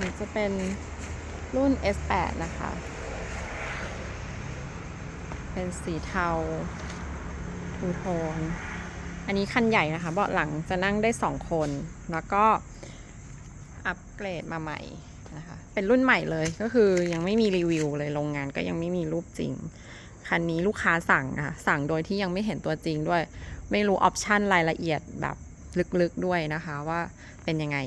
นี่จะเป็นรุ่น S8 นะคะ เป็นสีเทาทูโทน อันนี้คันใหญ่นะคะ เบาะหลังจะนั่งได้สองคน แล้วก็อัปเกรดมาใหม่นะคะ เป็นรุ่นใหม่เลย ก็คือยังไม่มีรีวิวเลยโรงงานก็ยังไม่มีรูปจริง คันนี้ลูกค้าสั่งนะคะสั่งโดยที่ยังไม่เห็นตัวจริงด้วย ไม่รู้ออปชันรายละเอียดแบบลึกๆด้วยนะคะว่าเป็นยังไง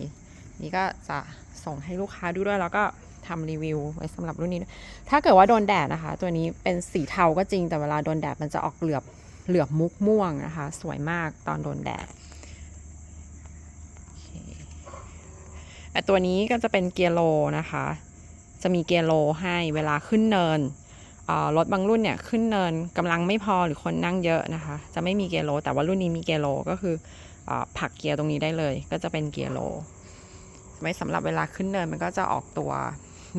นี่ก็จะส่งให้ลูกค้าดูด้วยแล้วก็ทำรีวิวไว้สำหรับรุ่นนี้ด้วยถ้าเกิดว่าโดนแดดนะคะ ตัวนี้เป็นสีเทาก็จริงแต่เวลาโดนแดดมันจะออกเหลือบเหลือบมุกม่วงนะคะ สวยมากตอนโดนแดดแต่ตัวนี้ก็จะเป็นเกียร์โลนะคะ จะมีเกียร์โลให้เวลาขึ้นเนินรถบางรุ่นเนี่ยขึ้นเนินกำลังไม่พอหรือคนนั่งเยอะนะคะ จะไม่มีเกียร์โล แต่ว่ารุ่นนี้มีเกียร์โลก็คือออผลักเกียร์ตรงนี้ได้เลย ก็จะเป็นเกียร์โล ไว้สำหรับเวลาขึ้นเนินมันก็จะออกตัว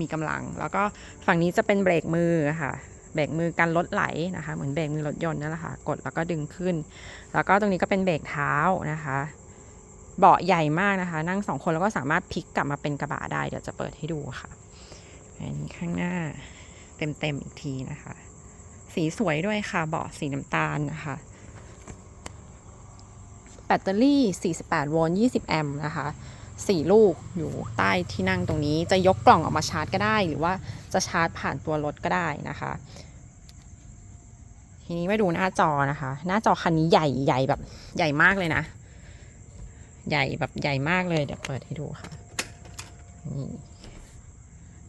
มีกำลัง แล้วก็ฝั่งนี้จะเป็นเบรกมือค่ะ เบรกมือกันรถไหลนะคะ เหมือนเบรกมือรถยนต์นั่นแหละค่ะ กดแล้วก็ดึงขึ้น แล้วก็ตรงนี้ก็เป็นเบรกเท้านะคะ เบาะใหญ่มากนะคะ นั่งสองคนแล้วก็สามารถพลิกกลับมาเป็นกระบะได้ เดี๋ยวจะเปิดให้ดูค่ะ อันนี้ข้างหน้าเต็มๆอีกทีนะคะ สีสวยด้วยค่ะ เบาะสีน้ำตาลนะคะแบตเตอรี่ 48 โวลต์ 20 แอมป์นะคะ สี่ลูกอยู่ใต้ที่นั่งตรงนี้ จะยกกล่องออกมาชาร์จก็ได้ หรือว่าจะชาร์จผ่านตัวรถก็ได้นะคะ ทีนี้มาดูหน้าจอนะคะ หน้าจอคันนี้ใหญ่ใหญ่แบบใหญ่มากเลยนะ ใหญ่แบบใหญ่มากเลยเดี๋ยวเปิดให้ดูค่ะนี่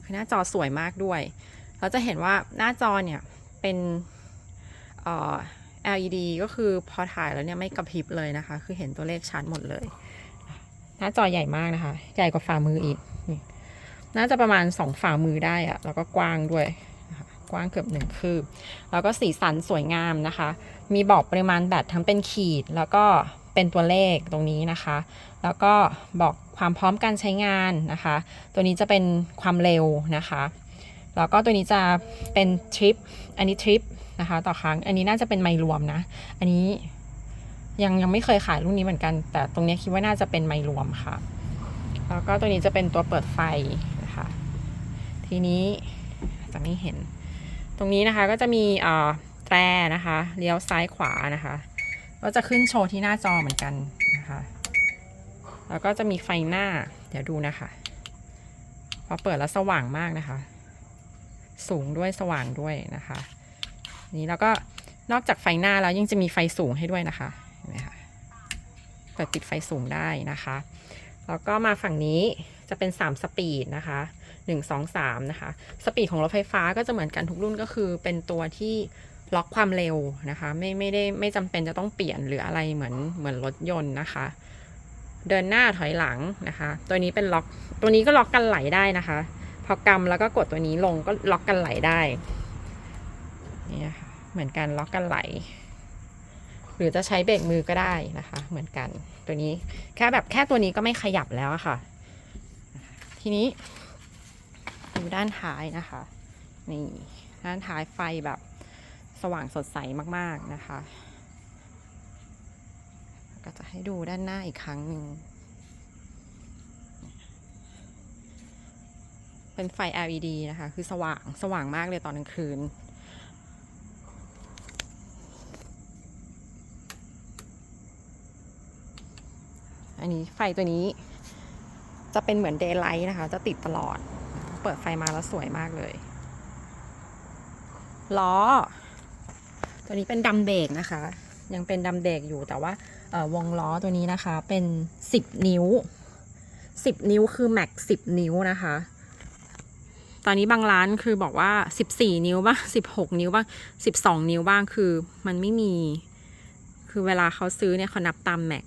คือหน้าจอสวยมากด้วย เราจะเห็นว่าหน้าจอเนี่ยเป็นเอ่อ LED ก็คือพอถ่ายแล้วเนี่ยไม่กระพริบเลยนะคะ คือเห็นตัวเลขชัดหมดเลย หน้าจอใหญ่มากนะคะ ใหญ่กว่าฝ่ามืออีก น่าจะประมาณสองฝ่ามือได้อะแล้วก็กว้างด้วยกว้างเกือบหนึ่งคืบ แล้วก็สีสันสวยงามนะคะ มีบอกปริมาณแบตทั้งเป็นขีด แล้วก็เป็นตัวเลขตรงนี้นะคะ แล้วก็บอกความพร้อมการใช้งานนะคะ ตัวนี้จะเป็นความเร็วนะคะ แล้วก็ตัวนี้จะเป็นทริป อันนี้ทริปนะคะ ต่อครั้ง อันนี้น่าจะเป็นไมล์รวมนะ อันนี้ ยังยังไม่เคยขายรุ่นนี้เหมือนกัน แต่ตรงนี้คิดว่าน่าจะเป็นไมล์รวมค่ะ แล้วก็ตัวนี้จะเป็นตัวเปิดไฟนะคะ ทีนี้จะไม่เห็น ตรงนี้นะคะก็จะมีเอ่อแตรนะคะเลี้ยวซ้ายขวานะคะ ก็จะขึ้นโชว์ที่หน้าจอเหมือนกันนะคะ แล้วก็จะมีไฟหน้า เดี๋ยวดูนะคะ พอเปิดแล้วสว่างมากนะคะ สูงด้วยสว่างด้วยนะคะ นี่แล้วก็นอกจากไฟหน้าแล้วยังจะมีไฟสูงให้ด้วยนะคะ ห็นไหมคะเปิดปิดไฟสูงได้นะคะ แล้วก็มาฝั่งนี้จะเป็น 3 สปีดนะคะ 1 2 3 นะคะ สปีดของรถไฟฟ้าก็จะเหมือนกันทุกรุ่นก็คือเป็นตัวที่ล็อกความเร็วนะคะ ไม่ไม่ได้ไม่จำเป็นจะต้องเปลี่ยนหรืออะไรเหมือนเหมือนรถยนต์นะคะ เดินหน้าถอยหลังนะคะ ตัวนี้เป็นล็อกตัวนี้ก็ล็อกกันไหลได้นะคะ พอกำแล้วก็กดตัวนี้ลงก็ล็อกกันไหลได้นี่นะคะเหมือนกันล็อกกันไหล หรือจะใช้เบรกมือก็ได้นะคะ เหมือนกันตัวนี้แค่แบบแค่ตัวนี้ก็ไม่ขยับแล้วอะค่ะ ทีนี้ดูด้านท้ายนะคะนี่ด้านท้ายไฟแบบสว่างสดใสมากๆนะคะ ก็จะให้ดูด้านหน้าอีกครั้งหนึ่งเป็นไฟ LED นะคะ คือสว่างสว่างมากเลยตอนกลางคืน อันนี้ไฟตัวนี้ จะเป็นเหมือนเดย์ไลท์นะคะ จะติดตลอด เปิดไฟมาแล้วสวยมากเลย ล้อ ตัวนี้เป็นดัมเบรกนะคะ ยังเป็นดัมเบรกอยู่แต่ว่าวงล้อตัวนี้นะคะ เป็น 10 นิ้ว 10 นิ้วคือแม็ก10 นิ้วนะคะตอนนี้บางร้านคือบอกว่า 14 นิ้วบ้าง 16 นิ้วบ้าง 12 นิ้วบ้างคือมันไม่มี คือเวลาเขาซื้อเนี่ยเขานับตามแม็ก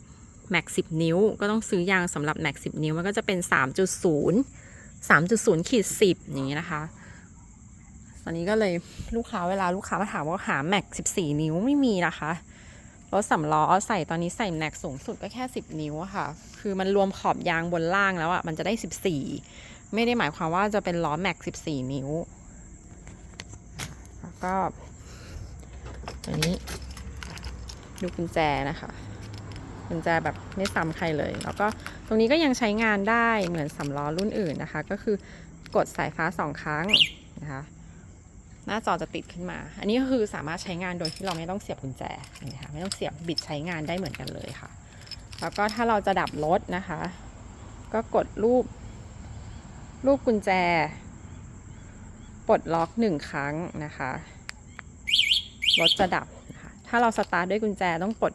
แม็กสิบนิ้ว ก็ต้องซื้อยางสำหรับแม็กสิบนิ้ว มันก็จะเป็นสามจุดศูนย์สามจุดศูนย์ขีดสิบอย่างนี้นะคะ ตอนนี้ก็เลยลูกค้าเวลาลูกค้ามาถามว่าหาแม็กสิบสี่นิ้วไม่มีนะคะรถสำล้อใส่ตอนนี้ใส่แม็กสูงสุดก็แค่สิบนิ้วค่ะ คือมันรวมขอบยางบนล่างแล้วอะมันจะได้สิบสี่ไม่ได้หมายความว่าจะเป็นล้อแม็กสิบสี่นิ้ว แล้วก็ตัวนี้ ดูกุญแจนะคะ กุญแจแบบไม่ซ้ำใครเลย แล้วก็ตรงนี้ก็ยังใช้งานได้เหมือนสำล้อรุ่นอื่นนะคะ ก็คือกดสายฟ้าสองครั้งนะคะหน้าจอจะติดขึ้นมา อันนี้ก็คือสามารถใช้งานโดยที่เราไม่ต้องเสียบกุญแจนไหมคะไม่ต้องเสียบบิดใช้งานได้เหมือนกันเลยค่ะ แล้วก็ถ้าเราจะดับรถนะคะ ก็กดรูป รูปกุญแจ ปลดล็อกหนึ่งครั้งนะคะ รถจะดับนะคะถ้าเราสตาร์ทด้วยกุญแจต้องปลด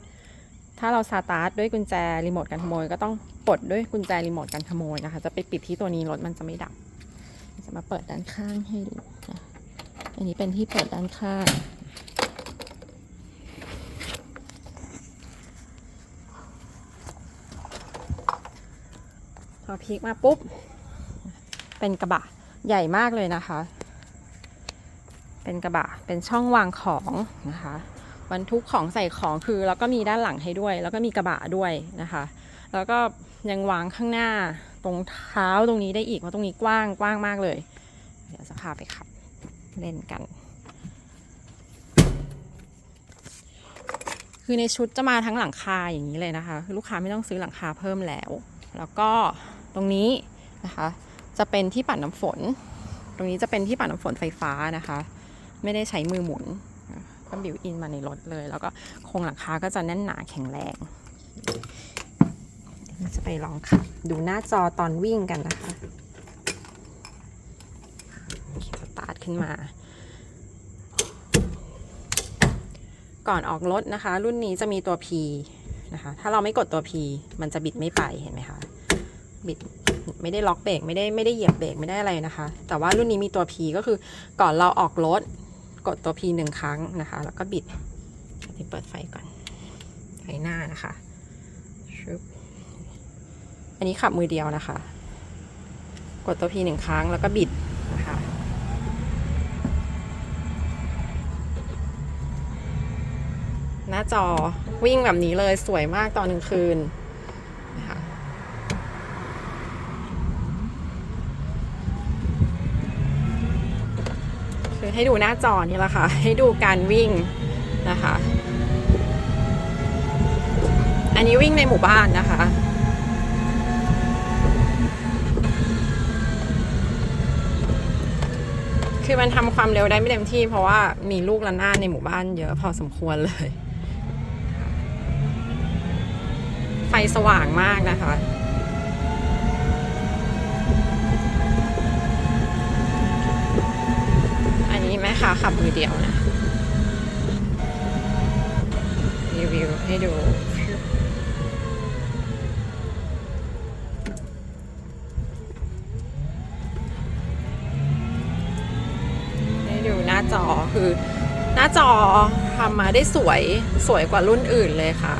ถ้าเราสตาร์ทด้วยกุญแจรีโมทการขโมย ก็ต้องปลดด้วยกุญแจรีโมทการขโมยนะคะ จะไปปิดที่ตัวนี้รถมันจะไม่ดับ จะมาเปิดด้านข้างให้ดูนะอันนี้เป็นที่เปิดด้านข้างพอพลิกมาปุ๊บ เป็นกระบะใหญ่มากเลยนะคะ เป็นกระบะเป็นช่องวางของนะคะ บรรทุกของใส่ของคือแล้วก็มีด้านหลังให้ด้วย แล้วก็มีกระบะด้วยนะคะ แล้วก็ยังวางข้างหน้าตรงเท้าตรงนี้ได้อีกเพราะตรงนี้กว้างกว้างมากเลย เดี๋ยวจะพาไปขับเล่นกัน คือในชุดจะมาทั้งหลังคาอย่างนี้เลยนะคะคือลูกค้าไม่ต้องซื้อหลังคาเพิ่มแล้ว แล้วก็ตรงนี้นะคะจะเป็นที่ปัดน้ำฝน ตรงนี้จะเป็นที่ปัดน้ำฝนไฟฟ้านะคะ ไม่ได้ใช้มือหมุน ก็บิวอินมาในรถเลย แล้วก็โครงหลังคาก็จะแน่นหนาแข็งแรงเดี๋ยวจะไปลองขับดูหน้าจอตอนวิ่งกันนะคะสตาร์ทขึ้นมา ก่อนออกรถนะคะ รุ่นนี้จะมีตัว P นะคะ ถ้าเราไม่กดตัว P มันจะบิดไม่ไปเห็นไหมคะบิดไม่ได้ล็อกเบรกไม่ได้ไม่ได้เหยียบเบรกไม่ได้อะไรนะคะ แต่ว่ารุ่นนี้มีตัว P ก็คือก่อนเราออกรถ กดตัว P หนึ่งครั้งนะคะ แล้วก็บิดที่เปิดไฟก่อน ไฟหน้านะคะชึบอันนี้ขับมือเดียวนะคะ กดตัว P หนึ่งครั้งแล้วก็บิดนะคะหน้าจอวิ่งแบบนี้เลยสวยมากตอนกลางคืนนะคะคือ ให้ดูหน้าจอนี่แหละค่ะ ให้ดูการวิ่งนะคะ อันนี้วิ่งในหมู่บ้านนะคะคือมันทำความเร็วได้ไม่เต็มที่เพราะว่ามีลูกระนาดในหมู่บ้านเยอะพอสมควรเลย ไฟสว่างมากนะคะ อันนี้แม่ ค้าขับมือเดียวนะรีวิวให้ดูให้ดูหน้าจอคือหน้าจอทำมาได้สวยสวยกว่ารุ่นอื่นเลยค่ะ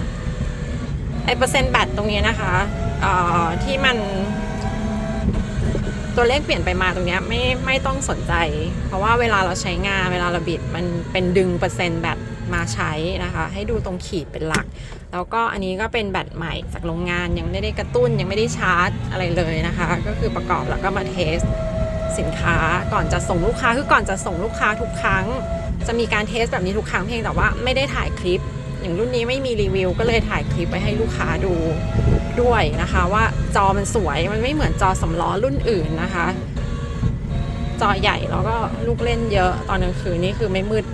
ไอเปอร์เซ็นต์แบตตรงนี้นะคะที่มัน ตัวเลขเปลี่ยนไปมาตรงนี้ไม่ไม่ต้องสนใจ เพราะว่าเวลาเราใช้งานเวลาเราบิดมันเป็นดึงเปอร์เซ็นต์แบตมาใช้นะคะ ให้ดูตรงขีดเป็นหลัก แล้วก็อันนี้ก็เป็นแบตใหม่จากโรงงานยังไม่ได้กระตุ้นยังไม่ได้ชาร์จอะไรเลยนะคะ ก็คือประกอบแล้วก็มาเทสสินค้าก่อนจะส่งลูกค้าคือก่อนจะส่งลูกค้าทุกครั้ง จะมีการเทสแบบนี้ทุกครั้งเพียงแต่ว่าไม่ได้ถ่ายคลิป อย่างรุ่นนี้ไม่มีรีวิว ก็เลยถ่ายคลิปไปให้ลูกค้าดูด้วยนะคะ ว่าจอมันสวยมันไม่เหมือนจอสำล้อรุ่นอื่นนะคะ จอใหญ่แล้วก็ลูกเล่นเยอะตอนกลางคืนนี่คือไม่มืด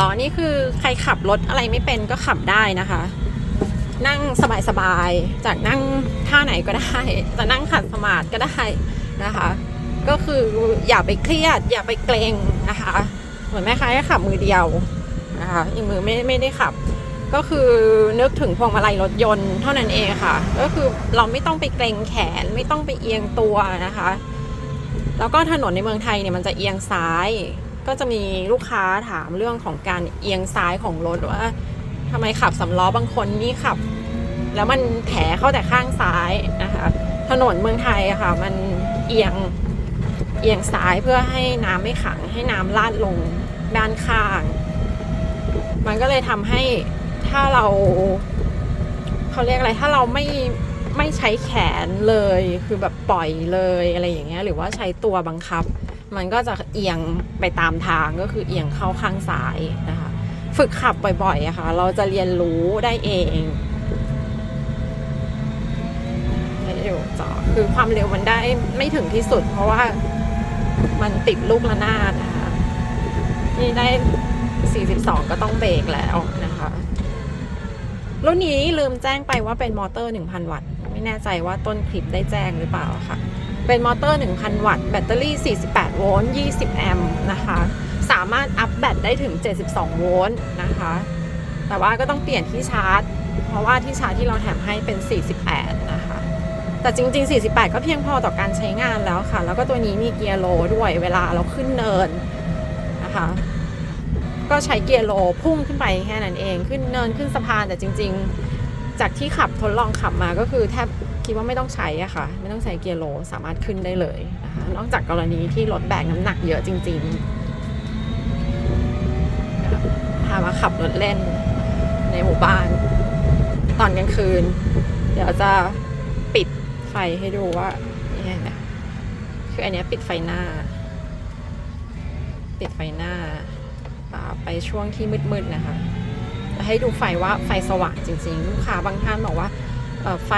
ล้อนี่คือใครขับรถอะไรไม่เป็นก็ขับได้นะคะ นั่งสบายๆ จากนั่งท่าไหนก็ได้ จะนั่งขัดสมาธิก็ได้นะคะ ก็คืออย่าไปเครียด อย่าไปเกรงนะคะ เหมือนแม่ค้าขับมือเดียวนะคะอีกมือไม่ไม่ได้ขับ ก็คือนึกถึงพวงมาลัยรถยนต์เท่านั้นเองค่ะ ก็คือเราไม่ต้องไปเกรงแขนไม่ต้องไปเอียงตัวนะคะ แล้วก็ถนนในเมืองไทยเนี่ยมันจะเอียงซ้าย ก็จะมีลูกค้าถามเรื่องของการเอียงซ้ายของรถว่าทำไมขับสำล้อบางคนนี่ขับ แล้วมันแผลเข้าแต่ข้างซ้ายนะคะ ถนนเมืองไทยอะค่ะ มันเอียงเอียงซ้ายเพื่อให้น้ำไม่ขัง ให้น้ำลาดลงด้านข้าง มันก็เลยทำให้ถ้าเราเขาเรียกอะไรถ้าเราไม่ไม่ใช้แขนเลยคือแบบปล่อยเลยอะไรอย่างเงี้ยหรือว่าใช้ตัวบังคับ มันก็จะเอียงไปตามทางก็คือเอียงเข้าข้างซ้ายนะคะ ฝึกขับบ่อยๆอะค่ะ เราจะเรียนรู้ได้เองให้ดูจอคือความเร็วมันได้ไม่ถึงที่สุด เพราะว่ามันติดลูกระนาดนะคะนี่ได้ 42 ก็ต้องเบรกแล้วนะคะ รุ่นนี้ลืมแจ้งไปว่าเป็นมอเตอร์ 1,000 วัตต์ ไม่แน่ใจว่าต้นคลิปได้แจ้งหรือเปล่าค่ะ เป็นมอเตอร์ 1,000 วัตต์ แบตเตอรี่ 48 โวลต์ 20 แอมป์นะคะ สามารถอัพแบตได้ถึง 72 โวลต์นะคะ แต่ว่าก็ต้องเปลี่ยนที่ชาร์จ เพราะว่าที่ชาร์จที่เราแถมให้เป็น 48 นะคะ แต่จริง ๆ 48 ก็เพียงพอต่อการใช้งานแล้วค่ะ แล้วก็ตัวนี้มีเกียร์โลด้วยเวลาเราขึ้นเนินนะคะ ก็ใช้เกียร์โลพุ่งขึ้นไปแค่นั้นเอง ขึ้นเนินขึ้นสะพานแต่จริง ๆ จากที่ขับทดลองขับมาก็คือแทบ คิดว่าไม่ต้องใช้อะค่ะ ไม่ต้องใช้เกียร์โลสามารถขึ้นได้เลยนะคะนอกจากกรณีที่รถแบกน้ำหนักเยอะจริงๆพามาขับรถเล่นในหมู่บ้าน ตอนกลางคืน เดี๋ยวจะปิดไฟให้ดูว่านี่นะคืออันนี้ปิดไฟหน้า ปิดไฟหน้าาไปช่วงที่มืดๆนะคะให้ดูไฟว่าไฟสว่างจริงๆ ลูกค้าบางท่านบอกว่า ไฟ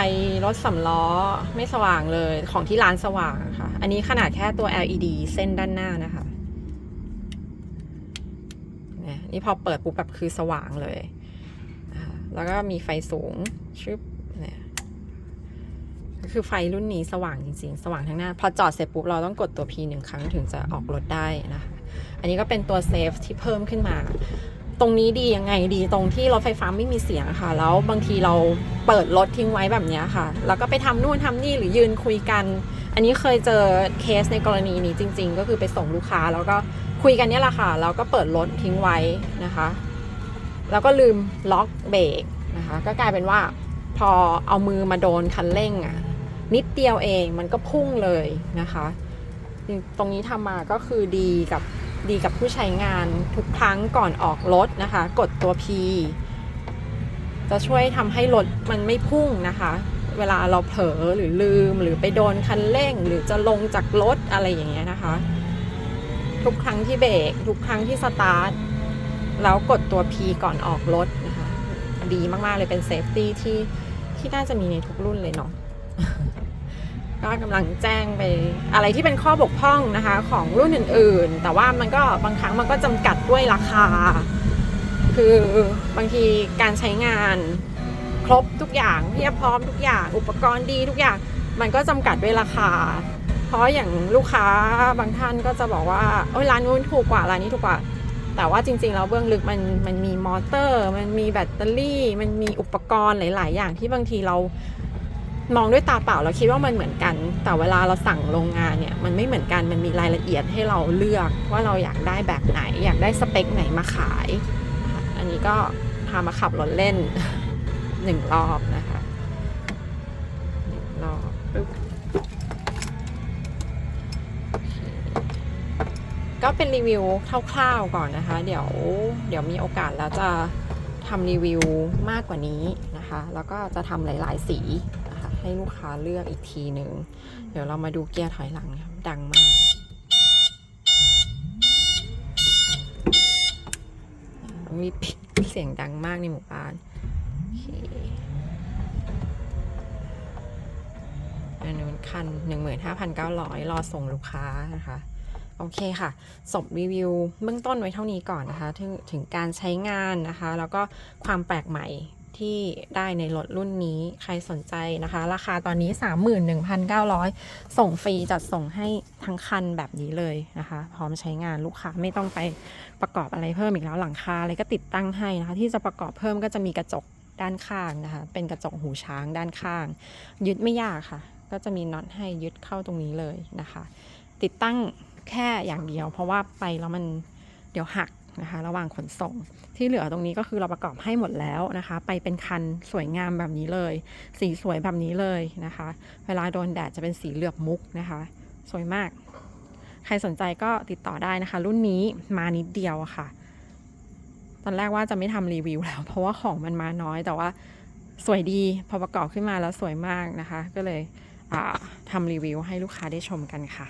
รถสำล้อไม่สว่างเลยของที่ร้านสว่างค่ะ อันนี้ขนาดแค่ตัว LED เส้นด้านหน้านะคะนี่พอเปิดปุ๊บแบบคือสว่างเลย แล้วก็มีไฟสูงชึบเนี่ยคือไฟรุ่นนี้สว่างจริงๆ สว่างทั้งหน้า พอจอดเสร็จปุ๊บเราต้องกดตัว P หนึ่งครั้งถึงจะออกรถได้นะคะ อันนี้ก็เป็นตัวเซฟที่เพิ่มขึ้นมา ตรงนี้ดียังไงดีตรงที่รถไฟฟ้าไม่มีเสียงค่ะ แล้วบางทีเราเปิดรถทิ้งไว้แบบนี้ค่ะ แล้วก็ไปทำนู่นทำนี่หรือยืนคุยกัน อันนี้เคยเจอเคสในกรณีนี้จริง ๆ ก็คือไปส่งลูกค้าแล้วก็คุยกันนี่แหละค่ะ แล้วก็เปิดรถทิ้งไว้นะคะ แล้วก็ลืมล็อกเบรกนะคะ ก็กลายเป็นว่าพอเอามือมาโดนคันเร่งอะนิดเดียวเองมันก็พุ่งเลยนะคะ ตรงนี้ทำมาก็คือดีกับ ดีกับผู้ใช้งานทุกครั้งก่อนออกรถนะคะ กดตัว P จะช่วยทำให้รถมันไม่พุ่งนะคะ เวลาเราเผลอหรือลืมหรือไปโดนคันเร่ง หรือจะลงจากรถอะไรอย่างเงี้ยนะคะ ทุกครั้งที่เบรกทุกครั้งที่สตาร์ทแล้วกดตัว P ก่อนออกรถนะคะ ดีมาก ๆ เลยเป็นเซฟตี้ที่ที่น่าจะมีในทุกรุ่นเลยเนาะ ก็กำลังแจ้งไปอะไรที่เป็นข้อบกพร่องนะคะของรุ่นอื่นๆ แต่ว่ามันก็บางครั้งมันก็จำกัดด้วยราคา คือบางทีการใช้งานครบทุกอย่างเพียบพร้อมทุกอย่างอุปกรณ์ดีทุกอย่างมันก็จำกัดด้วยราคา เพราะอย่างลูกค้าบางท่านก็จะบอกว่าโอ้ยร้านนู้นถูกกว่าร้านนี้ถูกกว่า แต่ว่าจริงๆแล้วเบื้องลึกมันมันมีมอเตอร์ มันมีแบตเตอรี่ มันมีอุปกรณ์หลาย ๆ อย่างที่บางทีเรา มองด้วยตาเปล่าเราคิดว่ามันเหมือนกัน แต่เวลาเราสั่งโรงงานเนี่ยมันไม่เหมือนกันมันมีรายละเอียดให้เราเลือกว่าเราอยากได้แบบไหน อยากได้สเปคไหนมาขาย อันนี้ก็พามาขับรถเล่นหนึ่งรอบนะคะหนึ่งรอบปึ๊บก็เป็นรีวิวคร่าวๆก่อนนะคะ เดี๋ยวเดี๋ยวมีโอกาสแล้วจะทำรีวิวมากกว่านี้นะคะ แล้วก็จะทำหลายๆสี ให้ลูกค้าเลือกอีกทีหนึ่ง เดี๋ยวเรามาดูเกียร์ถอยหลังนะครับดังมากมีเสียงดังมากในหมู่บ้านอเคอันนู้นคัน 15,900 รอส่งลูกค้านะคะโอเคค่ะจบรีวิวเบื้องต้นไว้เท่านี้ก่อนนะคะ ถึงถึงการใช้งานนะคะ แล้วก็ความแปลกใหม่ ที่ได้ในรถรุ่นนี้ใครสนใจนะคะ ราคาตอนนี้ 31,900 ส่งฟรีจัดส่งให้ทั้งคันแบบนี้เลยนะคะ พร้อมใช้งานลูกค้าไม่ต้องไปประกอบอะไรเพิ่มอีกแล้วหลังคาอะไรก็ติดตั้งให้นะคะ ที่จะประกอบเพิ่มก็จะมีกระจกด้านข้างนะคะ เป็นกระจกหูช้างด้านข้าง ยึดไม่ยากค่ะ ก็จะมีน็อตให้ยึดเข้าตรงนี้เลยนะคะ ติดตั้งแค่อย่างเดียว เพราะว่าไปแล้วมันเดี๋ยวหัก นะคะ ระหว่างขนส่ง ที่เหลือตรงนี้ก็คือเราประกอบให้หมดแล้วนะคะ ไปเป็นคันสวยงามแบบนี้เลย สีสวยแบบนี้เลยนะคะ เวลาโดนแดดจะเป็นสีเหลือบมุกนะคะ สวยมาก ใครสนใจก็ติดต่อได้นะคะ รุ่นนี้มานิดเดียวะค่ะ ตอนแรกว่าจะไม่ทำรีวิวแล้ว เพราะว่าของมันมาน้อยแต่ว่าสวยดีพอประกอบขึ้นมาแล้วสวยมากนะคะ ก็เลยทำรีวิวให้ลูกค้าได้ชมกันค่ะ